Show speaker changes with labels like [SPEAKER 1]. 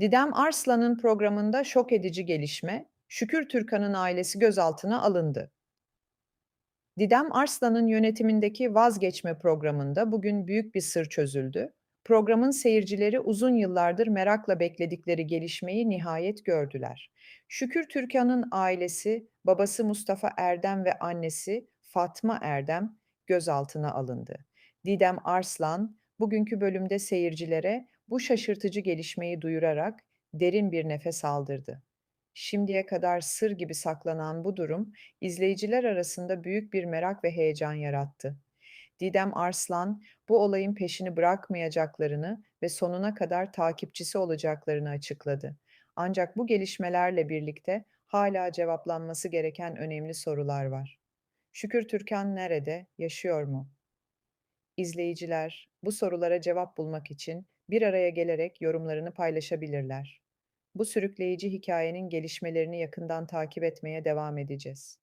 [SPEAKER 1] Didem Arslan'ın programında şok edici gelişme, Şükür Türkan'ın ailesi gözaltına alındı. Didem Arslan'ın yönetimindeki Vazgeçme programında bugün büyük bir sır çözüldü. Programın seyircileri uzun yıllardır merakla bekledikleri gelişmeyi nihayet gördüler. Şükür Türkan'ın ailesi, babası Mustafa Erdem ve annesi Fatma Erdem gözaltına alındı. Didem Arslan bugünkü bölümde seyircilere bu şaşırtıcı gelişmeyi duyurarak derin bir nefes aldırdı. Şimdiye kadar sır gibi saklanan bu durum izleyiciler arasında büyük bir merak ve heyecan yarattı. Didem Arslan bu olayın peşini bırakmayacaklarını ve sonuna kadar takipçisi olacaklarını açıkladı. Ancak bu gelişmelerle birlikte hala cevaplanması gereken önemli sorular var. Şükür Türkan nerede, yaşıyor mu? İzleyiciler bu sorulara cevap bulmak için bir araya gelerek yorumlarını paylaşabilirler. Bu sürükleyici hikayenin gelişmelerini yakından takip etmeye devam edeceğiz.